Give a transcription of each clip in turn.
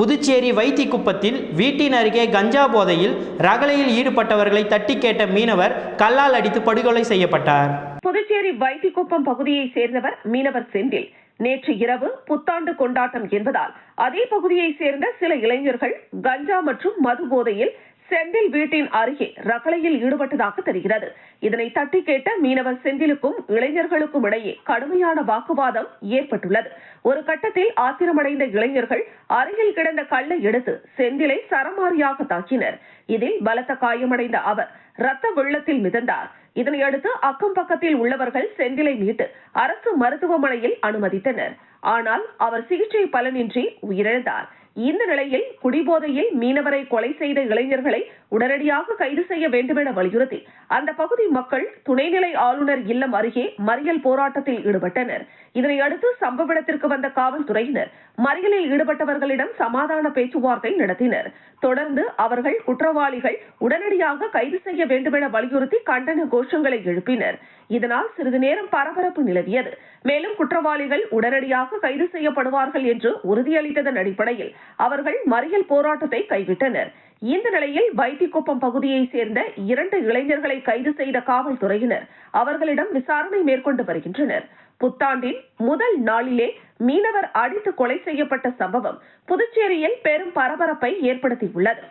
புதுச்சேரி வைத்திக்குப்பத்தில் வீட்டின் அருகே கஞ்சா போதையில் ரகளையில் ஈடுபட்டவர்களை தட்டி கேட்ட மீனவர் கல்லால் அடித்து படுகொலை செய்யப்பட்டார். புதுச்சேரி வைத்திக்குப்பம் பகுதியை சேர்ந்தவர் மீனவர் செந்தில். நேற்று இரவு புத்தாண்டு கொண்டாட்டம் என்பதால் அதே பகுதியை சேர்ந்த சில இளைஞர்கள் கஞ்சா மற்றும் மது போதையில் செந்தில் வீட்டின் அருகே ரகளையில் ஈடுபட்டதாக தெரிகிறது. இதனை தட்டி கேட்ட மீனவர் செந்திலுக்கும் இளைஞர்களுக்கும் இடையே கடுமையான வாக்குவாதம் ஏற்பட்டுள்ளது. ஒரு கட்டத்தில் ஆத்திரமடைந்த இளைஞர்கள் அருகில் கிடந்த கல்லை எடுத்து செந்திலை சரமாரியாக தாக்கினர். இதில் பலத்த காயமடைந்த அவர் ரத்த வெள்ளத்தில் மிதந்தார். இதனையடுத்து அக்கம் பக்கத்தில் உள்ளவர்கள் செந்திலை மீட்டு அரசு மருத்துவமனையில் அனுமதித்தனர். ஆனால் அவர் சிகிச்சை பலனின்றி உயிரிழந்தார். இந்த நிலையில் குடிபோதையில் மீனவரை கொலை செய்த இளைஞர்களை உடனடியாக கைது செய்ய வேண்டுமென வலியுறுத்தி அந்த பகுதி மக்கள் துணைநிலை ஆளுநர் இல்லம் அருகே மறியல் போராட்டத்தில் ஈடுபட்டனர். இதனையடுத்து சம்பவ இடத்திற்கு வந்த காவல்துறையினர் மறியலில் ஈடுபட்டவர்களிடம் சமாதான பேச்சுவார்த்தை நடத்தினர். தொடர்ந்து அவர்கள் குற்றவாளிகள் உடனடியாக கைது செய்ய வேண்டுமென வலியுறுத்தி கண்டன கோஷங்களை எழுப்பினர். இதனால் சிறிது நேரம் பரபரப்பு நிலவியது. மேலும் குற்றவாளிகள் உடனடியாக கைது செய்யப்படுவார்கள் என்று உறுதியளித்ததன் அடிப்படையில் அவர்கள் மறியல் போராட்டத்தை கைவிட்டனர். இந்த நிலையில் வைத்திக்குப்பம் பகுதியைச் சேர்ந்த இரண்டு இளைஞர்களை கைது செய்த காவல்துறையினர் அவர்களிடம் விசாரணை மேற்கொண்டு வருகின்றனர். புத்தாண்டின் முதல் நாளிலே மீனவர் அடித்து கொலை செய்யப்பட்ட சம்பவம் புதுச்சேரியில் பெரும் பரபரப்பை ஏற்படுத்தியுள்ளது.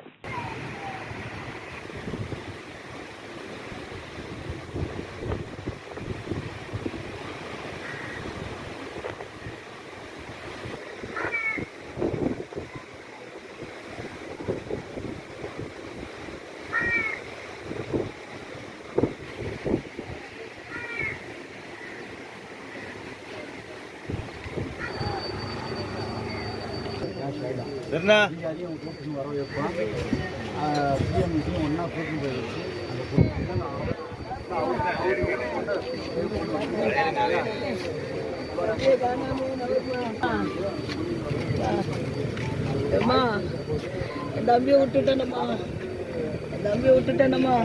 என்ன அதிகாரியும் கூட்டின்னு வர வைப்போம் பிஎம் ஒன்றா போய் வச்சு அந்த அம்மா தம்பியை விட்டுட்டேனம்மா. தம்பியை விட்டுட்டேனம்மா.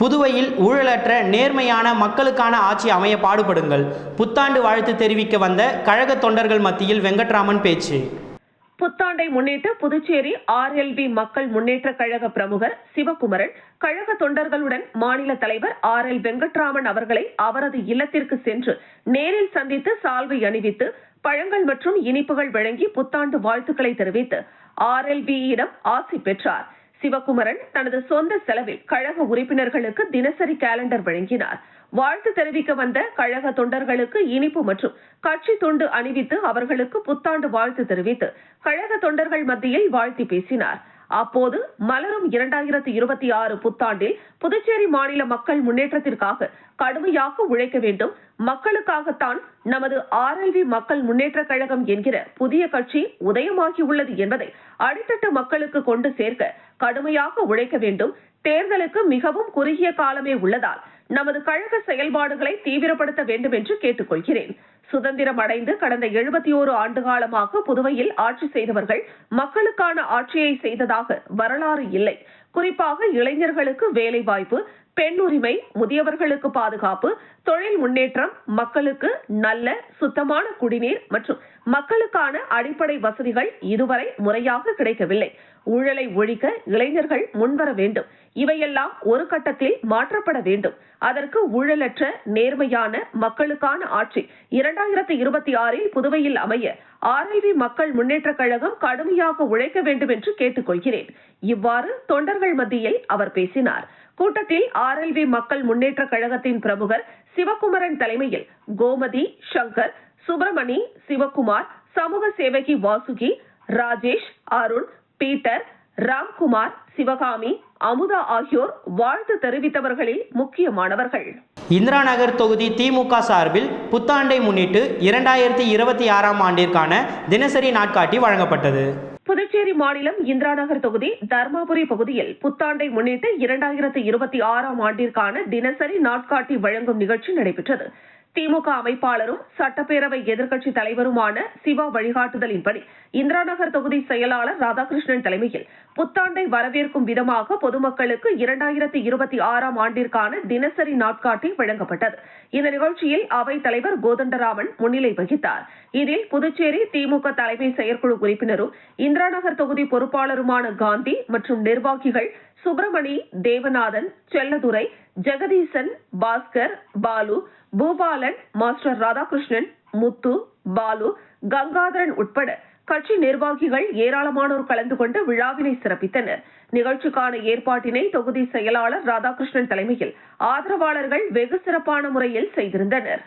புதுவையில் ஊழலற்ற நேர்மையான மக்களுக்கான ஆட்சி அமைய பாடுபடுங்கள். புத்தாண்டு வாழ்த்து தெரிவிக்க வந்த கழக தொண்டர்கள் மத்தியில் வெங்கட்ராமன் பேச்சு. புத்தாண்டை முன்னிட்டு புதுச்சேரி ஆர்எல்வி மக்கள் முன்னேற்ற கழக பிரமுகர் சிவகுமரன் கழக தொண்டர்களுடன் மாநில தலைவர் ஆர் எல் வெங்கட்ராமன் அவர்களை அவரது இல்லத்திற்கு சென்று நேரில் சந்தித்து சால்வை அணிவித்து பழங்கள் மற்றும் இனிப்புகள் வழங்கி புத்தாண்டு வாழ்த்துக்களை தெரிவித்து ஆர்எல்வியிடம் ஆசி பெற்றார். சிவகுமரன் தனது சொந்த செலவில் கழக உறுப்பினர்களுக்கு தினசரி கேலண்டர் வழங்கினார். வாழ்த்து தெரிவிக்க வந்த கழக தொண்டர்களுக்கு இனிப்பு மற்றும் கட்சி தொண்டு அணிவித்து அவர்களுக்கு புத்தாண்டு வாழ்த்து தெரிவித்து கழக தொண்டர்கள் மத்தியில் வாழ்த்தி பேசினார். அப்போது மலரும் இரண்டாயிரத்தி இருபத்தி ஆறு புத்தாண்டில் புதுச்சேரி மாநில மக்கள் முன்னேற்றத்திற்காக கடுமையாக உழைக்க வேண்டும். மக்களுக்காகத்தான் நமது ஆர்எல்வி மக்கள் முன்னேற்ற கழகம் என்கிற புதிய கட்சி உதயமாகியுள்ளது என்பதை அடித்தட்டு மக்களுக்கு கொண்டு சேர்க்க கடுமையாக உழைக்க வேண்டும். தேர்தலுக்கு மிகவும் குறுகிய காலமே உள்ளதால் நமது கழக செயல்பாடுகளை தீவிரப்படுத்த வேண்டும் என்று கேட்டுக்கொள்கிறேன். சுதந்திரம் அடைந்து கடந்த எழுபத்தி ஓரு ஆண்டு காலமாக புதுவையில் ஆட்சி செய்தவர்கள் மக்களுக்கான ஆட்சியை செய்ததாக வரலாறு இல்லை. குறிப்பாக இளைஞர்களுக்கு வேலை வாய்ப்பு பெண் உரிமை முதியவர்களுக்கு பாதுகாப்பு தொழில் முன்னேற்றம் மக்களுக்கு நல்ல சுத்தமான குடிநீர் மற்றும் மக்களுக்கான அடிப்படை வசதிகள் இதுவரை முறையாக கிடைக்கவில்லை. ஊழலை ஒழிக்க இளைஞர்கள் முன்வர வேண்டும். இவையெல்லாம் ஒரு கட்டத்தில் மாற்றப்பட வேண்டும். அதற்கு ஊழலற்ற நேர்மையான மக்களுக்கான ஆட்சி இரண்டாயிரத்தி இருபத்தி ஆறில் புதுவையில் அமைய ஆர்எல்வி மக்கள் முன்னேற்ற கழகம் கடுமையாக உழைக்க வேண்டும் என்று கேட்டுக்கொள்கிறேன். இவ்வாறு தொண்டர்கள் மத்தியில் அவர் பேசினார். கூட்டத்தில் ஆர்எல்வி மக்கள் முன்னேற்ற கழகத்தின் பிரமுகர் சிவகுமரன் தலைமையில் கோமதி சங்கர் சுப்பிரமணி சிவகுமார் சமூக சேவகி வாசுகி ராஜேஷ் அருண் பீட்டர் ராம்குமார் சிவகாமி அமுதா ஆகியோர் வாழ்த்து தெரிவித்தவர்களில் முக்கியமானவர்கள். இந்திரா நகர் தொகுதி திமுக சார்பில் புத்தாண்டை முன்னிட்டு இரண்டாயிரத்தி இருபத்தி ஆறாம் ஆண்டிற்கான தினசரி நாட்காட்டி வழங்கப்பட்டது. புதுச்சேரி மாநிலம் இந்திரா நகர் தொகுதி தர்மாபுரி பகுதியில் புத்தாண்டை முன்னிட்டு இரண்டாயிரத்தி இருபத்தி ஆறாம் ஆண்டிற்கான தினசரி நாட்காட்டி வழங்கும் நிகழ்ச்சி நடைபெற்றது. திமுக அமைப்பாளரும் சட்டப்பேரவை எதிர்க்கட்சி தலைவருமான சிவா வழிகாட்டுதலின்படி இந்திரா நகர் தொகுதி செயலாளர் ராதாகிருஷ்ணன் தலைமையில் புத்தாண்டை வரவேற்கும் விதமாக பொதுமக்களுக்கு இரண்டாயிரத்தி இருபத்தி ஆறாம் ஆண்டிற்கான தினசரி நாட்காட்டி வழங்கப்பட்டது. இந்த நிகழ்ச்சியில் அவைத் தலைவர் கோதண்டராமன் முன்னிலை வகித்தார். இதில் புதுச்சேரி திமுக தலைமை செயற்குழு உறுப்பினரும் இந்திரா நகர் தொகுதி பொறுப்பாளருமான காந்தி மற்றும் நிர்வாகிகள் சுப்பிரமணி தேவநாதன் செல்லதுரை ஜெகதீசன் பாஸ்கர் பாலு பூபாலன் மாஸ்டர் ராதாகிருஷ்ணன் முத்து பாலு கங்காதரன் உட்பட கட்சி நிர்வாகிகள் ஏராளமானோர் கலந்து கொண்டு விழாவினை சிறப்பித்தனர். நிகழ்ச்சிக்கான ஏற்பாட்டினை தொகுதி செயலாளர் ராதாகிருஷ்ணன் தலைமையில் ஆதரவாளர்கள் வெகு சிறப்பான முறையில் செய்திருந்தனர்.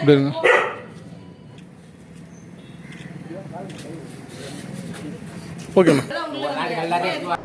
இப்படி இருங்க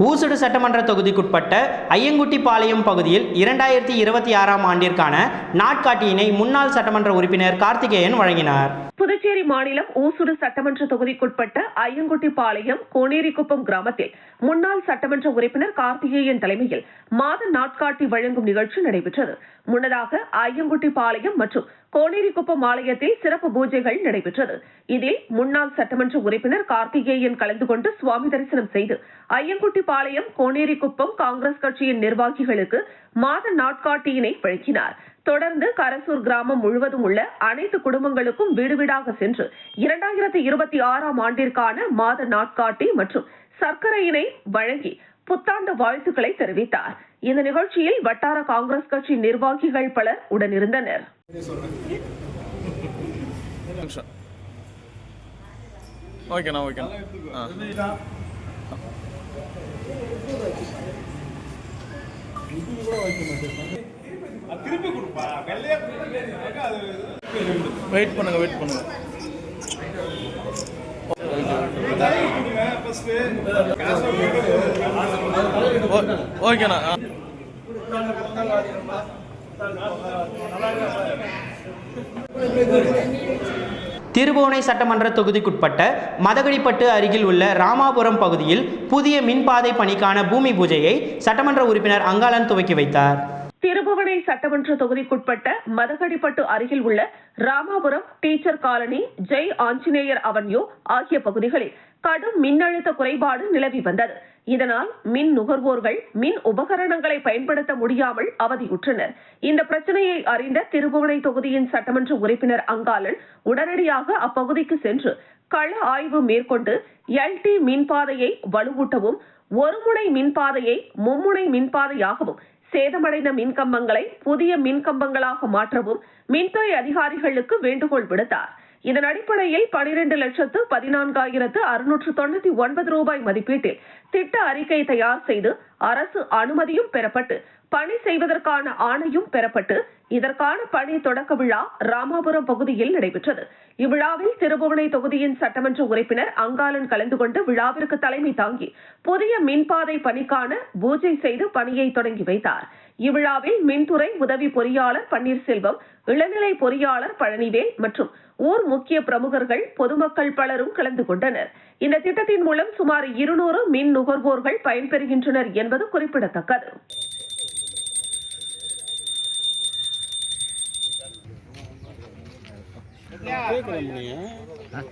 ஊசுடு சட்டமன்ற தொகுதிக்குட்பட்ட ஐயங்குட்டிப்பாளையம் பகுதியில் இரண்டாயிரத்தி இருபத்தி ஆறாம் ஆண்டிற்கான நாட்காட்டியினை முன்னாள் சட்டமன்ற உறுப்பினர் கார்த்திகேயன் வழங்கினார். புதுச்சேரி மாநிலம் ஊசுடு சட்டமன்ற தொகுதிக்குட்பட்ட ஐயங்குட்டிப்பாளையம் கோனேரிக்குப்பம் கிராமத்தில் முன்னாள் சட்டமன்ற உறுப்பினர் கார்த்திகேயன் தலைமையில் மாத நாட்காட்டி வழங்கும் நிகழ்ச்சி நடைபெற்றது. முன்னதாக ஐயங்குட்டிப்பாளையம் மற்றும் கோனேரிக்குப்பம் ஆலயத்தில் சிறப்பு பூஜைகள் நடைபெற்றது. இதில் முன்னாள் சட்டமன்ற உறுப்பினர் கார்த்திகேயன் கலந்து கொண்டு சுவாமி தரிசனம் செய்து ஐயங்குட்டிப்பாளையம் கோனேரிக்குப்பம் காங்கிரஸ் கட்சியின் நிர்வாகிகளுக்கு மாத நாட்காட்டியினை வழங்கினார். தொடர்ந்து கரசூர் கிராமம் முழுவதும் உள்ள அனைத்து குடும்பங்களுக்கும் வீடு வீடாக சென்று இரண்டாயிரத்தி இருபத்தி ஆறாம் ஆண்டிற்கான மாத நாட்காட்டி மற்றும் சர்க்கரையினை வழங்கி புத்தாண்டு வாழ்த்துக்களை தெரிவித்தார். இந்த நிகழ்ச்சியில் வட்டார காங்கிரஸ் கட்சி நிர்வாகிகள் பலர் உடனிருந்தனர். ஓகேண்ணா ஓகேண்ணா ஆ. வெயிட் பண்ணுங்க வெயிட் பண்ணுங்க. ஓகேண்ணா ஆ. திருபுவனை சட்டமன்ற தொகுதிக்குட்பட்ட மதகடிப்பட்டு அருகில் உள்ள ராமாபுரம் பகுதியில் புதிய மின்பாதை பணிக்கான பூமி பூஜையை சட்டமன்ற உறுப்பினர் அங்காளன் துவக்கி வைத்தார். திருபுவனை சட்டமன்ற தொகுதிக்குட்பட்ட மதகடிப்பட்டு அருகில் உள்ள Ramapuram teacher colony Jai Anjaneyar avenue ஆகிய பகுதிகளில் கடும் மின்னழுத்த குறைபாடு நிலவி வந்தது. இதனால் மின் நுகர்வோர்கள் மின் உபகரணங்களை பயன்படுத்த முடியாமல் அவதியுற்றனர். இந்த பிரச்சனையை அறிந்த திருபுவனை தொகுதியின் சட்டமன்ற உறுப்பினர் அங்காளன் உடனடியாக அப்பகுதிக்கு சென்று கள ஆய்வு மேற்கொண்டு எல்டி மின்பாதையை வலுவூட்டவும் ஒருமுனை மின்பாதையை மும்முனை மின்பாதையாகவும் சேதமடைந்த மின்கம்பங்களை புதிய மின்கம்பங்களாக மாற்றவும் மின்துறை அதிகாரிகளுக்கு வேண்டுகோள் விடுத்தார். இதன் அடிப்படையில் பனிரெண்டு லட்சத்து பதினான்காயிரத்து அறுநூற்று தொண்ணூத்தி ஒன்பது ரூபாய் மதிப்பீட்டில் திட்ட அறிக்கை தயார் செய்து அரசு அனுமதியும் பெறப்பட்டு பணி செய்வதற்கான ஆணையும் பெறப்பட்டு இதற்கான பணி தொடக்க விழா ராமாபுரம் பகுதியில் நடைபெற்றது. இவ்விழாவில் திருபுவனை தொகுதியின் சட்டமன்ற உறுப்பினர் அங்காளன் கலந்து கொண்டு விழாவிற்கு தலைமை தாங்கி புதிய மின்பாதை பணிக்கான பூஜை செய்து பணியை தொடங்கி வைத்தார். இவ்விழாவில் மின்துறை உதவி பொறியாளர் பன்னீர்செல்வம் இளநிலை பொறியாளர் பழனிவேல் மற்றும் ஊர் முக்கிய பிரமுகர்கள் பொதுமக்கள் பலரும் கலந்து கொண்டனர். இந்த திட்டத்தின் மூலம் சுமார் இருநூறு மின் நுகர்வோர்கள் பயன்பெறுகின்றனர் என்பது குறிப்பிடத்தக்கது. எப்பயே கிளம்புனீங்க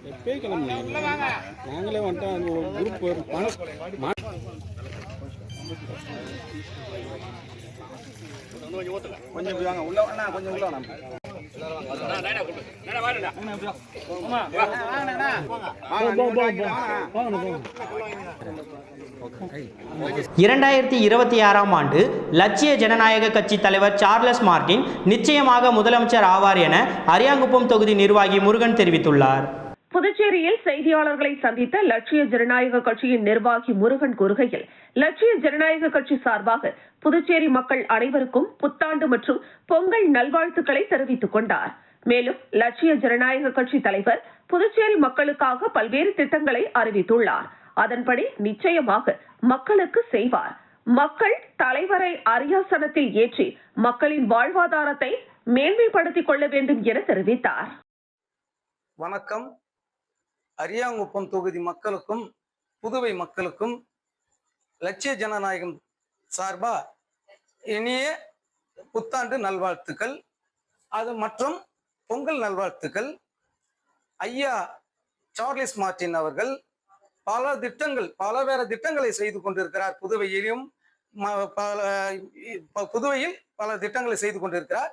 எப்பயே கிளம்புனீங்க நாங்களே வந்துட்டோம் அங்கே ஒரு குரூப் கொஞ்சம் வாங்க உள்ள அண்ணா கொஞ்சம் உள்ள வாங்க இரண்டாயிரத்தி இருபத்தி ஆறாம் ஆண்டு லட்சிய ஜனநாயக கட்சி தலைவர் சார்லஸ் மார்டின் நிச்சயமாக முதலமைச்சர் ஆவார் என அரியாங்குப்பம் தொகுதி நிர்வாகி முருகன் தெரிவித்துள்ளார். புதுச்சேரியில் செய்தியாளர்களை சந்தித்த லட்சிய ஜனநாயக கட்சியின் நிர்வாகி முருகன் கூறுகையில் லட்சிய ஜனநாயக கட்சி சார்பாக புதுச்சேரி மக்கள் அனைவருக்கும் புத்தாண்டு மற்றும் பொங்கல் நல்வாழ்த்துக்களை தெரிவித்துக் கொண்டார். மேலும் லட்சிய ஜனநாயக கட்சி தலைவர் புதுச்சேரி மக்களுக்காக பல்வேறு திட்டங்களை அறிவித்துள்ளார். அதன்படி நிச்சயமாக மக்களுக்கு செய்வார். மக்கள் தலைவரை அரியாசனத்தில் ஏற்றி மக்களின் வாழ்வாதாரத்தை மேன்மைப்படுத்திக் கொள்ள வேண்டும் என தெரிவித்தார். வணக்கம். அரியாங்குப்பம் தொகுதி மக்களுக்கும் புதுவை மக்களுக்கும் லட்சிய ஜனநாயகம் சார்பா இனிய புத்தாண்டு நல்வாழ்த்துக்கள். அது மற்றும் பொங்கல் நல்வாழ்த்துக்கள். ஐயா சார்லிஸ் மார்டின் அவர்கள் பல திட்டங்கள் பல வேற திட்டங்களை செய்து கொண்டிருக்கிறார் புதுவையிலும் பல புதுவையில் பல திட்டங்களை செய்து கொண்டிருக்கிறார்.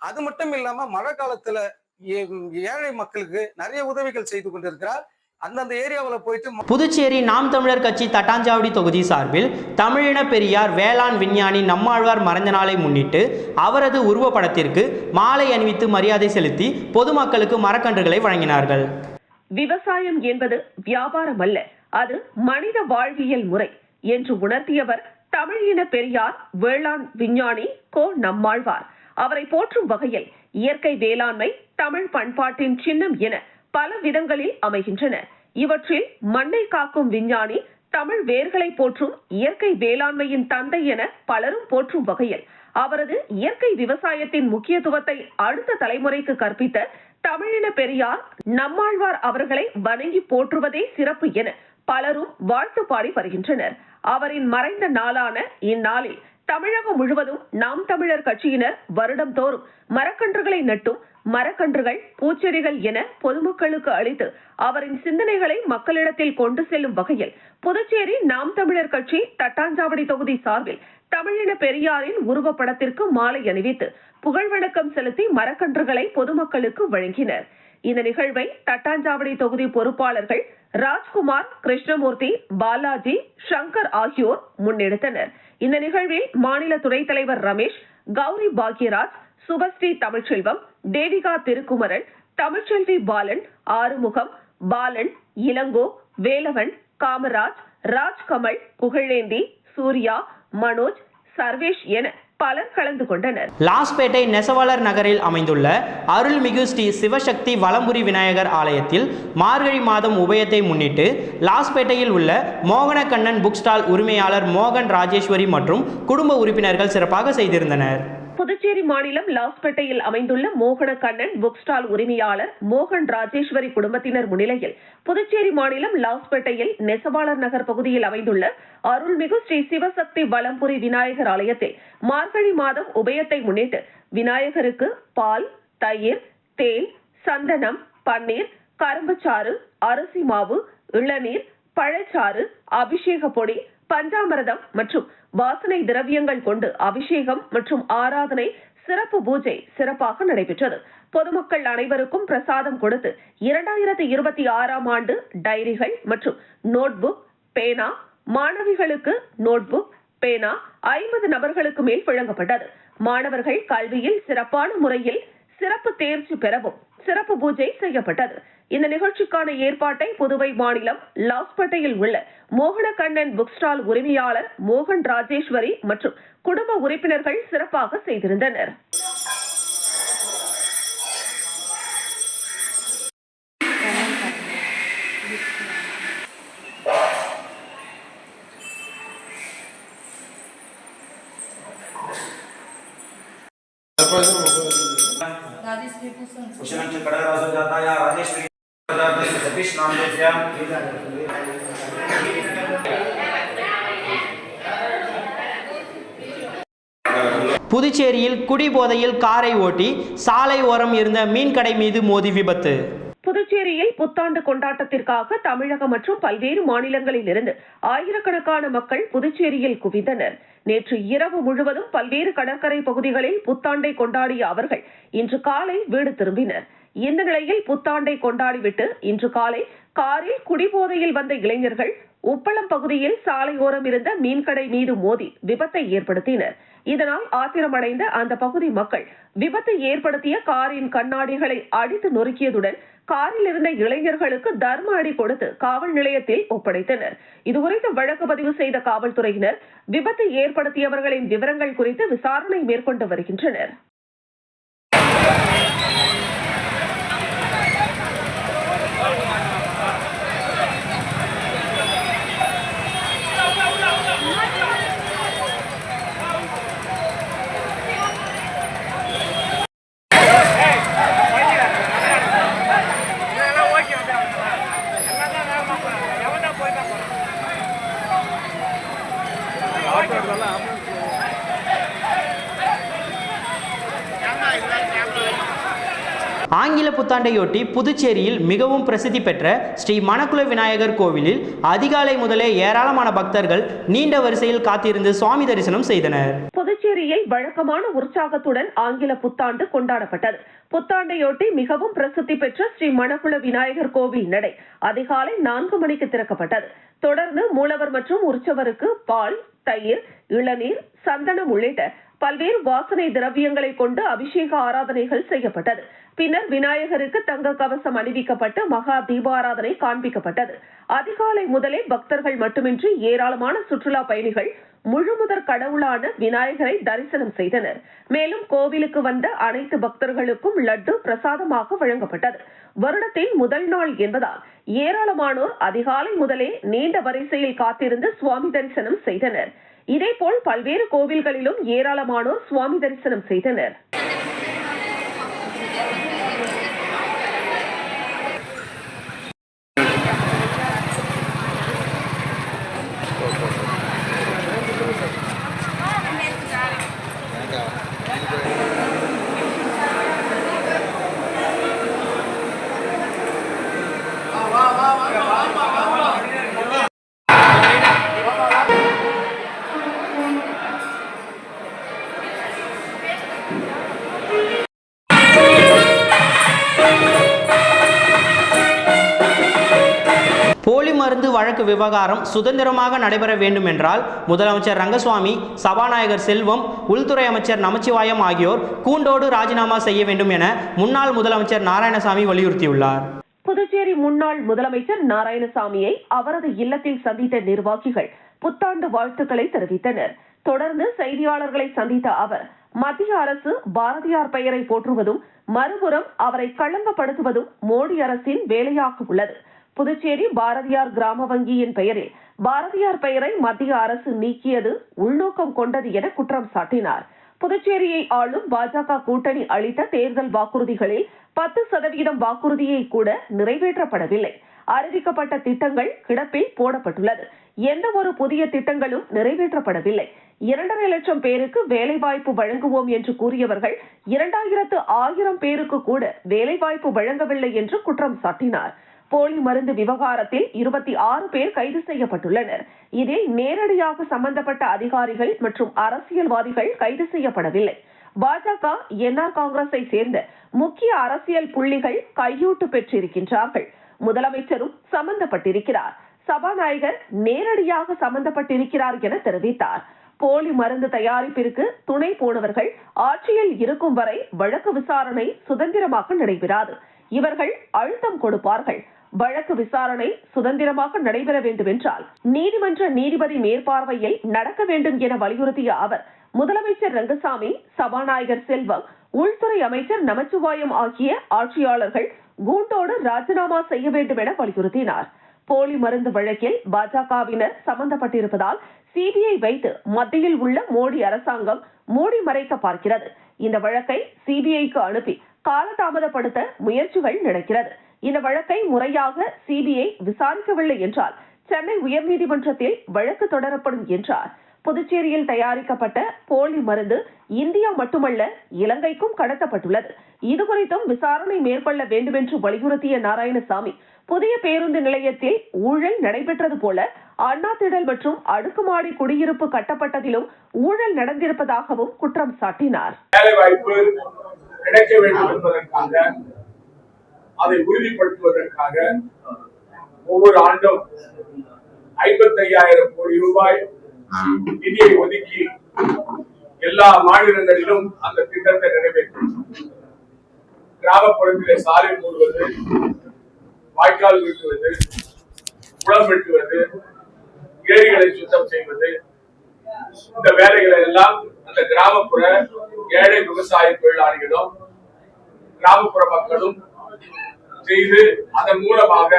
அது மட்டும் இல்லாம மழை காலத்துல ஏழை மக்களுக்கு நிறைய உதவிகள் செய்து கொண்டிருக்கிறார். அந்தந்த ஏரியாவில் போயிட்டு புதுச்சேரி நாம் தமிழர் கட்சி தட்டாஞ்சாவடி தொகுதி சார்பில் தமிழின பெரியார் வேளாண் விஞ்ஞானி நம்மாழ்வார் மறைந்த நாளை முன்னிட்டு அவரது உருவப்படத்திற்கு மாலை அணிவித்து மரியாதை செலுத்தி பொதுமக்களுக்கு மரக்கன்றுகளை வழங்கினார்கள். விவசாயம் என்பது வியாபாரம் அல்ல அது மனித வாழ்வியல் முறை என்று உணர்த்தியவர் தமிழ் இன பெரியார் வேளாண் விஞ்ஞானி கோ நம்மாழ்வார். அவரை போற்றும் வகையில் இயற்கை வேளாண்மை தமிழ் பண்பாட்டின் சின்னம் என பல விதங்களில் அமைகின்றன. இவற்றில் மண்ணை காக்கும் விஞ்ஞானி தமிழ் வேர்களை போற்றும் இயற்கை வேளாண்மையின் தந்தை என பலரும் போற்றும் வகையில் அவரது இயற்கை விவசாயத்தின் முக்கியத்துவத்தை அடுத்த தலைமுறைக்கு கற்பித்த தமிழின பெரியார் நம்மாழ்வார் அவர்களை வணங்கி போற்றுவதே சிறப்பு என பலரும் வாழ்த்து பாடி வருகின்றனர். அவரின் மறைந்த நாளான இந்நாளில் தமிழகம் முழுவதும் நாம் தமிழர் கட்சியினர் வருடம்தோறும் மரக்கன்றுகளை நட்டும் மரக்கன்றுகள் பூச்செடிகள் என பொதுமக்களுக்கு அளித்து அவரின் சிந்தனைகளை மக்களிடத்தில் கொண்டு செல்லும் வகையில் புதுச்சேரி நாம் தமிழர் கட்சி தட்டாஞ்சாவடி தொகுதி சார்பில் தமிழின பெரியாரின் உருவப்படத்திற்கு மாலை அணிவித்து புகழ் வணக்கம் செலுத்தி மரக்கன்றுகளை பொதுமக்களுக்கு வழங்கினர். இந்த நிகழ்வை தட்டாஞ்சாவடி தொகுதி பொறுப்பாளர்கள் ராஜ்குமார் கிருஷ்ணமூர்த்தி பாலாஜி சங்கர் ஆகியோர் முன்னெடுத்தனர். இந்த நிகழ்வில் மாநில துணைத் தலைவர் ரமேஷ் கௌரி பாக்யராஜ் சுபஸ்ரீ தமிழ்ச்செல்வம் தேவிகா திருக்குமரன் தமிழ்ச்செல்வி பாலன் ஆறுமுகம் பாலன் இளங்கோ வேலவன் காமராஜ் ராஜ்கமல் புகழேந்தி சூர்யா மனோஜ் சர்வேஷ் என பலர் கலந்து கொண்டனர். லாஸ்பேட்டை நெசவாளர் நகரில் அமைந்துள்ள அருள்மிகு ஸ்ரீ சிவசக்தி வலம்புரி விநாயகர் ஆலயத்தில் மார்கழி மாதம் உபயத்தை முன்னிட்டு லாஸ்பேட்டையில் உள்ள மோகனக்கண்ணன் புக் ஸ்டால் உரிமையாளர் மோகன் ராஜேஸ்வரி மற்றும் குடும்ப உறுப்பினர்கள் சிறப்பாக செய்திருந்தனர். புதுச்சேரி மாநிலம் லாஸ்பேட்டையில் அமைந்துள்ள மோகன கண்ணன் புக் ஸ்டால் உரிமையாளர் மோகன் ராஜேஸ்வரி குடும்பத்தினர் முன்னிலையில் புதுச்சேரி மாநிலம் லாஸ்பேட்டையில் நெசவாளர் நகர் பகுதியில் அமைந்துள்ள அருள்மிகு ஸ்ரீ சிவசக்தி வலம்புரி விநாயகர் ஆலயத்தில் மார்கழி மாதம் உபயத்தை முன்னிட்டு விநாயகருக்கு பால் தயிர் தேன் சந்தனம் பன்னீர் கரும்புச்சாறு அரிசி மாவு இளநீர் பழச்சாறு அபிஷேக பொடி பஞ்சாமிரதம் மற்றும் வாசனை திரவியங்கள் கொண்டு அபிஷேகம் மற்றும் ஆராதனை சிறப்பு பூஜை சிறப்பாக நடைபெற்றது. பொதுமக்கள் அனைவருக்கும் பிரசாதம் கொடுத்து இரண்டாயிரத்தி இருபத்தி ஆறாம் ஆண்டு டைரிகள் மற்றும் நோட்புக் பேனா மாணவிகளுக்கு நோட்புக் பேனா ஐம்பது நபர்களுக்கு மேல் வழங்கப்பட்டது. மாணவர்கள் கல்வியில் சிறப்பான முறையில் சிறப்பு தேர்ச்சி பெறவும் சிறப்பு பூஜை செய்யப்பட்டது. இந்த நிகழ்ச்சிக்கான ஏற்பாட்டை புதுவை மாநிலம் லாஸ்பேட்டையில் உள்ள மோகனகண்ணன் புக் ஸ்டால் உரிமையாளர் மோகன் ராஜேஸ்வரி மற்றும் குடும்ப உறுப்பினர்கள் சிறப்பாக செய்திருந்தனர் कुशलं च कडगराजो जाताया ஃபிஷ் நான்வெஜ்ஜா புதுச்சேரியில் குடிபோதையில் காரை ஓட்டி சாலை ஓரம் இருந்த மீன்கடை மீது மோதி விபத்து. புதுச்சேரியில் புத்தாண்டு கொண்டாட்டத்திற்காக தமிழகம் மற்றும் பல்வேறு மாநிலங்களில் இருந்து ஆயிரக்கணக்கான மக்கள் புதுச்சேரியில் குவிந்தனர். நேற்று இரவு முழுவதும் பல்வேறு கடற்கரை பகுதிகளில் புத்தாண்டை கொண்டாடிய அவர்கள் இன்று காலை வீடு திரும்பினர். இந்த நிலையில் புத்தாண்டை கொண்டாடிவிட்டு இன்று காலை காரில் குடிபோதையில் வந்த இளைஞர்கள் உப்பளம் பகுதியில் சாலையோரம் இருந்த மீன்கடை மீது மோதி விபத்தை ஏற்படுத்தினர். இதனால் ஆத்திரமடைந்த அந்த பகுதி மக்கள் விபத்து ஏற்படுத்திய காரின் கண்ணாடிகளை அடித்து நொறுக்கியதுடன் காரில் இருந்த இளைஞர்களுக்கு தர்ம அடி கொடுத்து காவல் நிலையத்தில் ஒப்படைத்தனர். இதுகுறித்து வழக்கு பதிவு செய்த காவல்துறையினர் விபத்து ஏற்படுத்தியவர்களின் விவரங்கள் குறித்து விசாரணை மேற்கொண்டு வருகின்றனர். புத்தாண்டையொட்டி புதுச்சேரியில் மிகவும் பிரசித்தி பெற்ற ஸ்ரீ மணக்குல விநாயகர் கோவிலில் அதிகாலை முதலே ஏராளமான பக்தர்கள் நீண்ட வரிசையில் காத்திருந்து சுவாமி தரிசனம் செய்தனர். புதுச்சேரியில் வழக்கமான உற்சாகத்துடன் ஆங்கில புத்தாண்டு கொண்டாடப்பட்டது. புத்தாண்டையொட்டி மிகவும் பிரசித்தி பெற்ற ஸ்ரீ மணக்குள விநாயகர் கோவில் நடை அதிகாலை நான்கு மணிக்கு திறக்கப்பட்டது. தொடர்ந்து மூலவர் மற்றும் உற்சவருக்கு பால் தயிர் இளநீர் சந்தனம் உள்ளிட்ட பல்வேறு வாசனை திரவியங்களை கொண்டு அபிஷேக ஆராதனைகள் செய்யப்பட்டது. பின்னர் விநாயகருக்கு தங்க கவசம் அணிவிக்கப்பட்டு மகா தீபாராதனை காண்பிக்கப்பட்டது. அதிகாலை முதலே பக்தர்கள் மட்டுமின்றி ஏராளமான சுற்றுலா பயணிகள் முழுமுதற் கடவுளான விநாயகரை தரிசனம் செய்தனர். மேலும் கோவிலுக்கு வந்த அனைத்து பக்தர்களுக்கும் லட்டு பிரசாதமாக வழங்கப்பட்டது. வருடத்தின் முதல் நாள் என்பதால் ஏராளமானோர் அதிகாலை முதலே நீண்ட வரிசையில் காத்திருந்து சுவாமி தரிசனம் செய்தனர். இதேபோல் பல்வேறு கோவில்களிலும் ஏராளமானோர் சுவாமி தரிசனம் செய்தனர். விவகாரம் சுதந்திரமாக நடைபெற வேண்டும் என்றால் முதலமைச்சர் ரங்கசுவாமி சபாநாயகர் செல்வம் உள்துறை அமைச்சர் நமச்சிவாயம் ஆகியோர் கூண்டோடு ராஜினாமா செய்ய வேண்டும் என முன்னாள் முதலமைச்சர் நாராயணசாமி வலியுறுத்தியுள்ளார். புதுச்சேரி முன்னாள் முதலமைச்சர் நாராயணசாமியை அவரது இல்லத்தில் சந்தித்த நிர்வாகிகள் புத்தாண்டு வாழ்த்துக்களை தெரிவித்தனர். தொடர்ந்து செய்தியாளர்களை சந்தித்த அவர் மத்திய அரசு பாரதியார் பெயரை போற்றுவதும் மறுபுறம் அவரை களங்கப்படுத்துவதும் மோடி அரசின் வேலையாக உள்ளது. புதுச்சேரி பாரதியார் கிராம வங்கியின் பெயரில் பாரதியார் பெயரை மத்திய அரசு நீக்கியது உள்நோக்கம் கொண்டது என குற்றம் சாட்டினார். புதுச்சேரியை ஆளும் பாஜக கூட்டணி அளித்த தேர்தல் வாக்குறுதிகளில் பத்து சதவீதம் வாக்குறுதியை கூட நிறைவேற்றப்படவில்லை. அறிவிக்கப்பட்ட திட்டங்கள் கிடப்பில் போடப்பட்டுள்ளது. எந்த ஒரு புதிய திட்டங்களும் நிறைவேற்றப்படவில்லை. இரண்டரை லட்சம் பேருக்கு வேலைவாய்ப்பு வழங்குவோம் என்று கூறியவர்கள் இரண்டாயிரத்து ஆயிரம் பேருக்கு கூட வேலைவாய்ப்பு வழங்கவில்லை என்று குற்றம் சாட்டினார். போலி மருந்து விவகாரத்தில் இருபத்தி ஆறு பேர் கைது செய்யப்பட்டுள்ளனர். இதில் நேரடியாக சம்பந்தப்பட்ட அதிகாரிகள் மற்றும் அரசியல்வாதிகள் கைது செய்யப்படவில்லை. பாஜக என்ஆர் காங்கிரஸை சேர்ந்த முக்கிய அரசியல் புள்ளிகள் கையூட்டு பெற்றிருக்கின்றார்கள். முதலமைச்சரும் சம்பந்தப்பட்டிருக்கிறார். சபாநாயகர் நேரடியாக சம்பந்தப்பட்டிருக்கிறார் என தெரிவித்தார். போலி மருந்து தயாரிப்பிற்கு துணை போனவர்கள் ஆட்சியில் இருக்கும் வரை வழக்கு விசாரணை சுதந்திரமாக நடைபெறாது. இவர்கள் அழுத்தம் கொடுப்பார்கள். வழக்கு விசாரணை சுதந்திரமாக நடைபெற வேண்டும் என்றால் நீதிமன்ற நீதிபதி மேற்பார்வையில் நடக்க வேண்டும் என வலியுறுத்திய அவர் முதலமைச்சர் ரங்கசாமி சபாநாயகர் செல்வம் உள்துறை அமைச்சர் நமச்சிவாயம் ஆகிய ஆட்சியாளர்கள் கூண்டோடு ராஜினாமா செய்ய வேண்டும் என வலியுறுத்தினார். போலி மருந்து வழக்கில் பாஜகவினர் சம்பந்தப்பட்டிருப்பதால் சிபிஐ வைத்து மத்தியில் உள்ள மோடி அரசாங்கம் மூடி மறைக்க பார்க்கிறது. இந்த வழக்கை சிபிஐக்கு அனுப்பி காலதாமதப்படுத்த முயற்சிகள் நடக்கிறது. இந்த வழக்கை முறையாக சிபிஐ விசாரிக்கவில்லை என்றால் சென்னை உயர்நீதிமன்றத்தில் வழக்கு தொடரப்படும் என்றார். புதுச்சேரியில் தயாரிக்கப்பட்ட போலி மருந்து இந்தியா மட்டுமல்ல இலங்கைக்கும் கடத்தப்பட்டுள்ளது. இதுகுறித்தும் விசாரணை மேற்கொள்ள வேண்டும் என்று வலியுறுத்திய நாராயணசாமி புதிய பேருந்து நிலையத்தில் ஊழல் நடைபெற்றது போல அண்ணா திடல் மற்றும் அடுக்குமாடி குடியிருப்பு கட்டப்பட்டதிலும் ஊழல் நடந்திருப்பதாகவும் குற்றம் சாட்டினார் வேலை வாய்ப்பு கிடைக்க வேண்டும் என்பதற்காக அதை உறுதிப்படுத்துவதற்காக ஒவ்வொரு ஆண்டும் ஐம்பத்தி ஐயாயிரம் கோடி ரூபாய் நிதியை ஒதுக்கி எல்லா மாநிலங்களிலும் அந்த திட்டத்தை நிறைவேற்றும் கிராமப்புறத்திலே சாலை மூடுவது வாய்க்கால் வெட்டுவது குளம் வெட்டுவது ஏரிகளை சுத்தம் செய்வது இந்த வேலைகளை எல்லாம் அந்த கிராமப்புற ஏழை விவசாய தொழிலாளிகளும் கிராமப்புற மக்களும் செய்து அதன் மூலமாக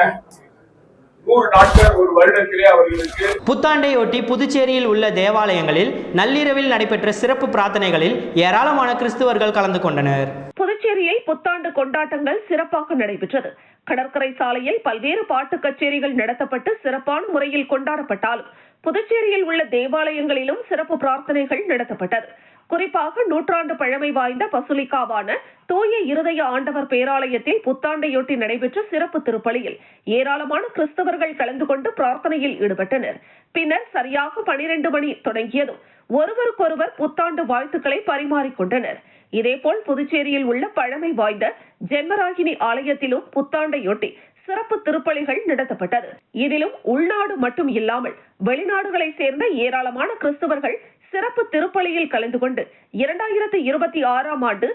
புத்தாண்டையொட்டி புதுச்சேரியில் உள்ள தேவாலயங்களில் நள்ளிரவில் நடைபெற்ற சிறப்பு பிரார்த்தனைகளில் ஏராளமான கிறிஸ்துவர்கள் கலந்து கொண்டனர். புதுச்சேரியில் புத்தாண்டு கொண்டாட்டங்கள் சிறப்பாக நடைபெற்றது. கடற்கரை சாலையில் பல்வேறு பாட்டு கச்சேரிகள் நடத்தப்பட்டு சிறப்பான முறையில் கொண்டாடப்பட்டாலும் புதுச்சேரியில் உள்ள தேவாலயங்களிலும் சிறப்பு பிரார்த்தனைகள் நடத்தப்பட்டது. குறிப்பாக நூற்றாண்டு பழமை வாய்ந்த பசுலிக்காவான தூய இருதய ஆண்டவர் பேராலயத்தில் புத்தாண்டையொட்டி நடைபெற்ற சிறப்பு திருப்பலியில் ஏராளமான கிறிஸ்தவர்கள் கலந்து கொண்டு பிரார்த்தனையில் ஈடுபட்டனர். பின்னர் சரியாக பனிரெண்டு மணி தொடங்கியதும் ஒருவருக்கொருவர் புத்தாண்டு வாழ்த்துக்களை பரிமாறிக்கொண்டனர். இதேபோல் புதுச்சேரியில் உள்ள பழமை வாய்ந்த ஜென்மராகினி ஆலயத்திலும் புத்தாண்டையொட்டி சிறப்பு திருப்பலிகள் நடத்தப்பட்டது. இதிலும் உள்நாடு மட்டும் இல்லாமல் வெளிநாடுகளை சேர்ந்த ஏராளமான கிறிஸ்தவர்கள் சிறப்பு திருப்பலியில் கலந்து கொண்டு இரண்டாயிரத்தி இருபத்தி ஆறாம் ஆண்டு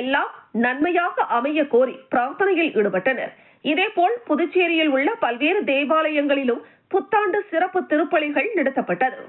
எல்லாம் நன்மையாக அமைய கோரி பிரார்த்தனையில் ஈடுபட்டனர். இதேபோல் புதுச்சேரியில் உள்ள பல்வேறு தேவாலயங்களிலும் புத்தாண்டு சிறப்பு திருப்பலிகள் நடத்தப்பட்டது.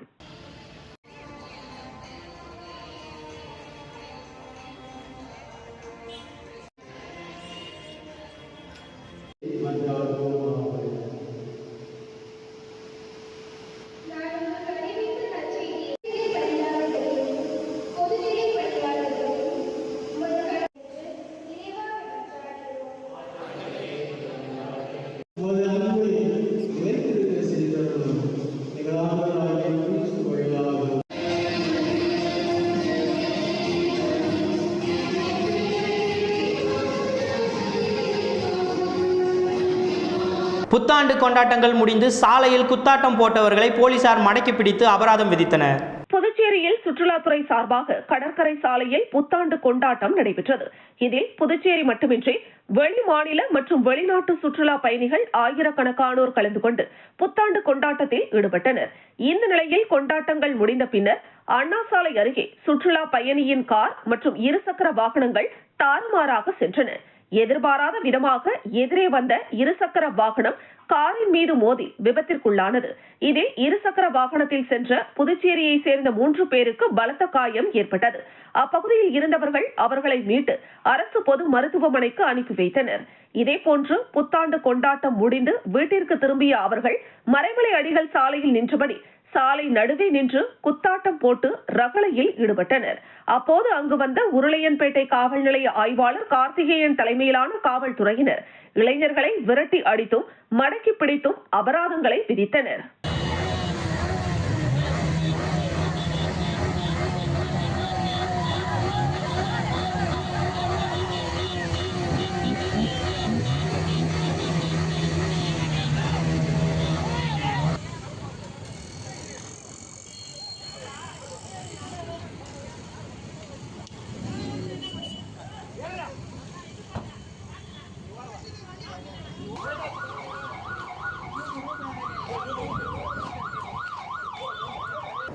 புத்தாண்டு கொண்டாட்டங்கள் முடிந்து சாலையில் குத்தாட்டம் போட்டவர்களை போலீசார் மடக்கி பிடித்து அபராதம் விதித்தனர். புதுச்சேரியில் சுற்றுலாத்துறை சார்பாக கடற்கரை சாலையில் புத்தாண்டு கொண்டாட்டம் நடைபெற்றது. இதில் புதுச்சேரி மட்டுமின்றி வெளி மாநில மற்றும் வெளிநாட்டு சுற்றுலா பயணிகள் ஆயிரக்கணக்கானோர் கலந்து கொண்டு புத்தாண்டு கொண்டாட்டத்தில் ஈடுபட்டனர். இந்த நிலையில் கொண்டாட்டங்கள் முடிந்த பின்னர் அண்ணா சாலை அருகே சுற்றுலா பயணியின் கார் மற்றும் இருசக்கர வாகனங்கள் தாறுமாறாக சென்றன. எதிர்பாராத விதமாக எதிரே வந்த இருசக்கர வாகனம் காரின் மீது மோதி விபத்திற்குள்ளானது. இதில் இருசக்கர வாகனத்தில் சென்ற புதுச்சேரியை சேர்ந்த மூன்று பேருக்கு பலத்த காயம் ஏற்பட்டது. அப்பகுதியில் இருந்தவர்கள் அவர்களை மீட்டு அரசு பொது மருத்துவமனைக்கு அனுப்பி வைத்தனர். இதேபோன்று புத்தாண்டு கொண்டாட்டம் முடிந்து வீட்டிற்கு திரும்பிய அவர்கள் மறைமலை அடிகள் சாலையில் நின்றபடி சாலை நடுவே நின்று குத்தாட்டம் போட்டு ரகளையில் ஈடுபட்டனர். அப்போது அங்கு வந்த உருளையன்பேட்டை காவல் நிலைய ஆய்வாளர் கார்த்திகேயன் தலைமையிலான காவல்துறையினர் இளைஞர்களை விரட்டி அடித்தும் மடக்கி பிடித்தும் அபராதங்களை விதித்தனர்.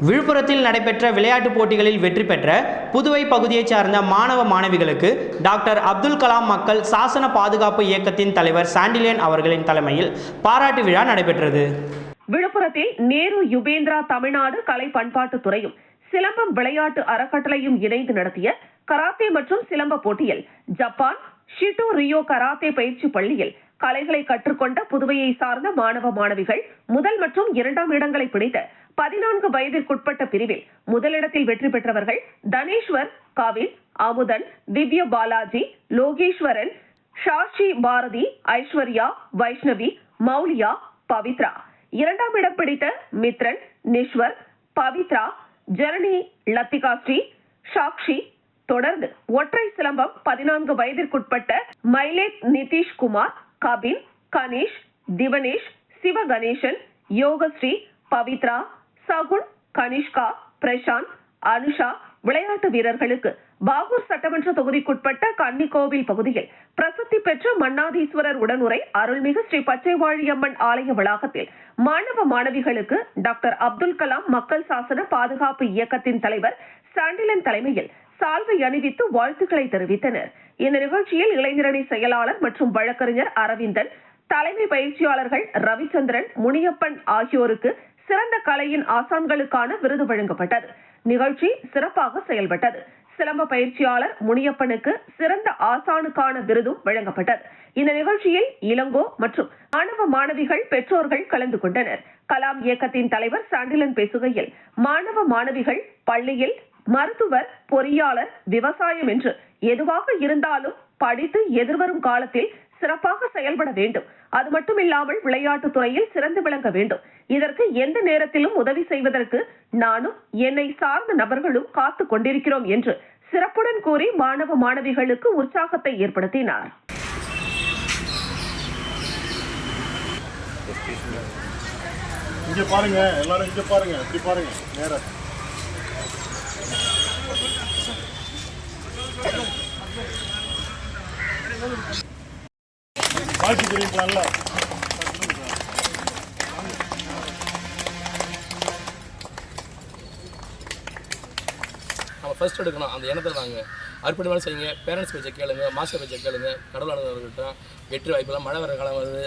விழுப்புரத்தில் நடைபெற்ற விளையாட்டுப் போட்டிகளில் வெற்றி பெற்ற புதுவை பகுதியைச் சார்ந்த மாணவ மாணவிகளுக்கு டாக்டர் அப்துல் கலாம் மக்கள் சாசன பாதுகாப்பு இயக்கத்தின் தலைவர் சாண்டிலியன் அவர்களின் தலைமையில் பாராட்டு விழா நடைபெற்றது. விழுப்புரத்தில் நேரு யுபேந்திரா தமிழ்நாடு கலை பண்பாட்டுத் துறையும் சிலம்பம் விளையாட்டு அறக்கட்டளையும் இணைந்து நடத்திய கராத்தே மற்றும் சிலம்ப போட்டியில் ஜப்பான் ஷிட்டோ ரியோ கராத்தே பயிற்சி பள்ளியில் கலைகளை கற்றுக்கொண்ட புதுவையை சார்ந்த மாணவ மாணவிகள் முதல் மற்றும் இரண்டாம் இடங்களை பிடித்து பதினான்கு வயதிற்குட்பட்ட பிரிவில் முதலிடத்தில் வெற்றி பெற்றவர்கள் தனேஸ்வர் காவில் அமுதன் திவ்ய பாலாஜி லோகேஸ்வரன் ஷாஷி பாரதி ஐஸ்வர்யா வைஷ்ணவி மௌலியா பவித்ரா. இரண்டாம் இடம் பிடித்த மித்ரன் நிஷ்வர் பவித்ரா ஜெரணி லத்திகா ஸ்ரீ சாக்ஷி. தொடர்ந்து ஒற்றை சிலம்பம் பதினான்கு வயதிற்குட்பட்ட மைலேட் நிதிஷ் கபில் கணேஷ் திவனேஷ் சிவகணேசன் யோகஸ்ரீ பவித்ரா சகுன் கனிஷ்கா பிரசாந்த் அனுஷா விளையாட்டு வீரர்களுக்கு பாகூர் சட்டமன்ற தொகுதிக்குட்பட்ட கன்னிக்கோவில் பகுதியில் பிரசித்தி பெற்ற மன்னாதீஸ்வரர் உடனுரை அருள்மிகு ஸ்ரீ பச்சைவாழியம்மன் ஆலய வளாகத்தில் மாணவ மாணவிகளுக்கு டாக்டர் அப்துல் கலாம் மக்கள் சாசன பாதுகாப்பு இயக்கத்தின் தலைவர் சாண்டிலன் தலைமையில் சால்வை அணிவித்து வாழ்த்துக்களை தெரிவித்தனர். இந்த நிகழ்ச்சியில் இளைஞரணி செயலாளர் மற்றும் வழக்கறிஞர் அரவிந்தன் தலைமை பயிற்சியாளர்கள் ரவிச்சந்திரன் முனியப்பன் ஆகியோருக்கு சிறந்த கலையின் ஆசான்களுக்கான விருது வழங்கப்பட்டது. நிகழ்ச்சி சிறப்பாக செயல்பட்டது. சிலம்ப பயிற்சியாளர் முனியப்பனுக்கு சிறந்த ஆசானுக்கான விருதும் வழங்கப்பட்டது. இந்த நிகழ்ச்சியில் இளங்கோ மற்றும் மாணவ மாணவிகள் பெற்றோர்கள் கலந்து கொண்டனர். கலாம் இயக்கத்தின் தலைவர் சாண்டிலன் பேசுகையில் மாணவ மாணவிகள் பள்ளியில் மருத்துவர் பொறியாளர் விவசாயம் என்று எதுவாக இருந்தாலும் படித்து எதிர்வரும் காலத்தில் சிறப்பாக செயல்பட வேண்டும். அது மட்டுமில்லாமல் விளையாட்டுத் துறையில் சிறந்து விளங்க வேண்டும். இதற்கு எந்த நேரத்திலும் உதவி செய்வதற்கு நானும் என்னை சார்ந்த நபர்களும் காத்துக் கொண்டிருக்கிறோம் என்று சிறப்புடன் கூறி மாணவ மாணவிகளுக்கு உற்சாகத்தை ஏற்படுத்தினார். இங்க பாருங்க எல்லாரும் இங்க பாருங்க இப்படி பாருங்க நேரம் வாழ்க்கை தெரியுங்களாம்ல நம்ம ஃபர்ஸ்ட் எடுக்கணும். அந்த எண்ணத்தை வாங்க. அர்ப்பணிமான செய்யுங்க. பேரண்ட்ஸ் பேச்சை கேளுங்க. மாஸ்டர் பேச்சை கேளுங்க. கடவுளானவர்கிட்ட வெற்றி வாய்ப்புலாம் மழை வர காலம் வருது.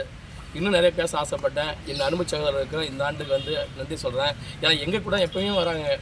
இன்னும் நிறைய பேச ஆசைப்பட்டேன். இந்த அனுபவ சகோதரருக்கு இந்த ஆண்டுக்கு வந்து நன்றி சொல்கிறேன் ஏன்னா எங்கள் கூட எப்பயுமே வராங்க.